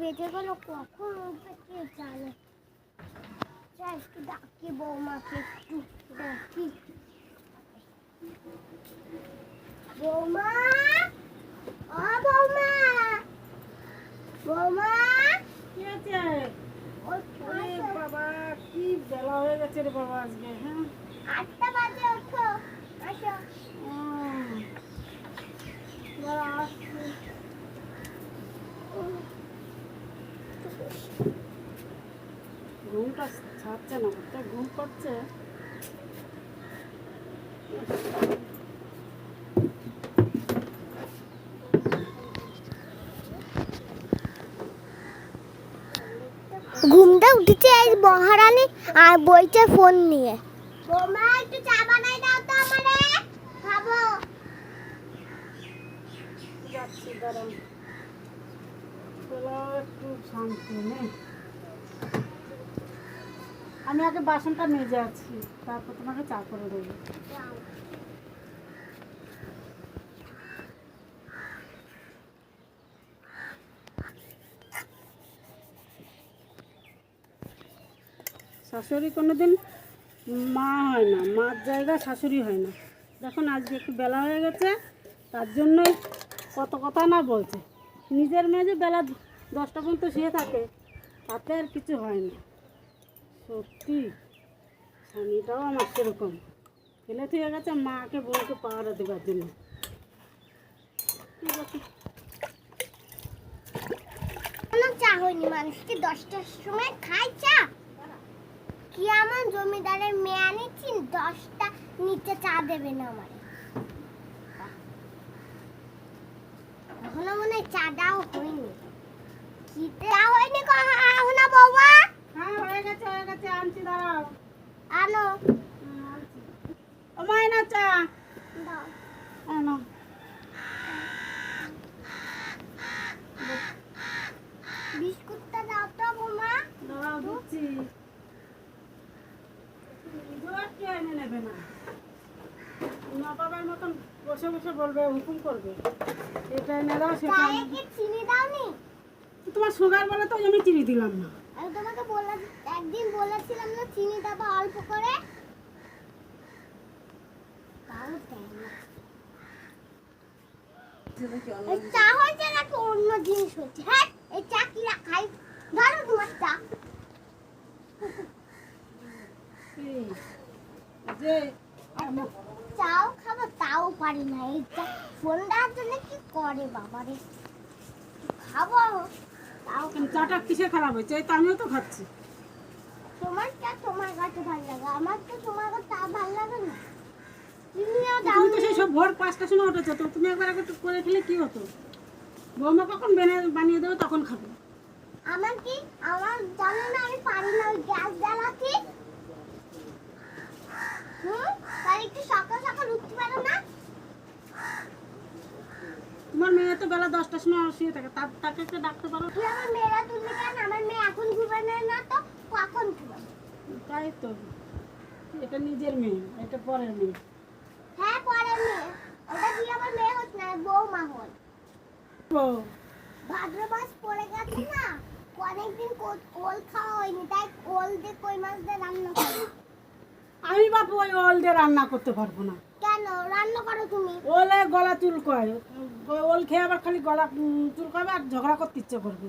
বেজে গেল কখন উঠবে কে জানে একটু ডাকি বৌমাকে একটু ডাকি বৌমা ও বৌমা বৌমা বাবা কি বেলা হয়ে গেছে রে বাবা আজকে হ্যাঁ আটটা বাজে, ওঠো। ঘুমটা ছাড়ছে না ঘুম পাচ্ছে ঘুমটা উঠেছে এই মহারানী আর বইছে ফোন নিয়ে। বৌমা একটু চা বানাই দাও তো আমারে। খাব। যাচ্ছি দাঁড়ান বেলা একটু শান্তি আমি আগে বাসনটা মেজে আছি, তারপর তোমাকে চা করে দেবো। শাশুড়ি কোনোদিন মা হয় না, মার জায়গা শাশুড়ি হয় না। দেখুন, আজকে একটু বেলা হয়ে গেছে, তার জন্যই কত কথা না বলছে। নিজের মেয়ে যে বেলা দশটা পর্যন্ত শুয়ে থাকে, তাতে আর কিছু হয় না। সত্যি, স্বামীটাও আমার সেরকম। ফেলে থেকে গেছে, মাকে বউকে পাহারা দেবার জন্য। চা হয়নি দশটার সময় চা। কি দশটা নিচে চা দেবে না মনে হয় হয়নি। কি চা হয়নি এখনও বৌমা। হ্যাঁ হয়ে গেছে হয়ে গেছে আনছি দাঁড়াও। আনো। ও মায়না চা। দাও। আনো বিস্কুটটা দাও তো বৌমা। দাঁড়াও দিচ্ছি। কেউ এনে নেবে না। নবাবের মতন বসে বসে বলবে হুকুম করবে। এটা এনে দাও সেটা চিনি দাও। তোমার সুগার বলে তো আমি চিনি দিলাম না। আমি তোমাকে বলে একদিন বলেছিলাম না চিনি দেবো অল্প করে। তাও দেয় না। এই চা হয়েছে নাকি অন্য জিনিস হচ্ছে হ্যাঁ এই চা কি খাই? ধরো তোমার চা। যে চাও খাব তাও পারি না। এই চা ফোন দেওয়ার জন্য কি করে বাবারে? চাটা কিসে খারাপ হয়েছে? এই তো আমিও তো খাচ্ছি। তোমার চা তোমার কাছে ভালো লাগে? আমার তো তোমার কাছে ভালো লাগে না। তুমি তো সেই সব ভোর পাঁচটার সময় উঠেছো তো তুমি একবার একটু করে খেলে কি হতো? বৌমা কখন বেনে- বানিয়ে দেবো তখন খাবে। আমার কি? আমার জানো না আমি পারি না ওই গ্যাস জ্বালাতে। হুম? তাই একটু সকাল সকাল উঠতে পারো না তোমার মেয়ে তো বেলা দশটার সময় শুয়ে থাকে। তার তাকে একটু ডাকতে পারো আমার মেয়েরা তুলবি কেন? আমার মেয়ে এখন ঘুমাবে না তো কখন ঘুমাবে? তাই তো। এটা নিজের মেয়ে এটা পরের মেয়ে। হ্যাঁ পরে মেয়ে। ওটা দিয়ে আমার মেয়ে হচ্ছে না বৌমা হল ও, ভাদ্র মাস পড়ে গেছে না অনেকদিন ওল খাওয়া হয়নি তাই ওল দিয়ে কই মাছ দিয়ে রান্না করি আমি বাপু ওই ওল দিয়ে রান্না করতে পারব না কেন রান্না করো তুমি ওলে গলা চুল কয়। ওল খেয়ে আবার খালি গলা চুল কয় আর ঝগড়া করতে ইচ্ছে করবে।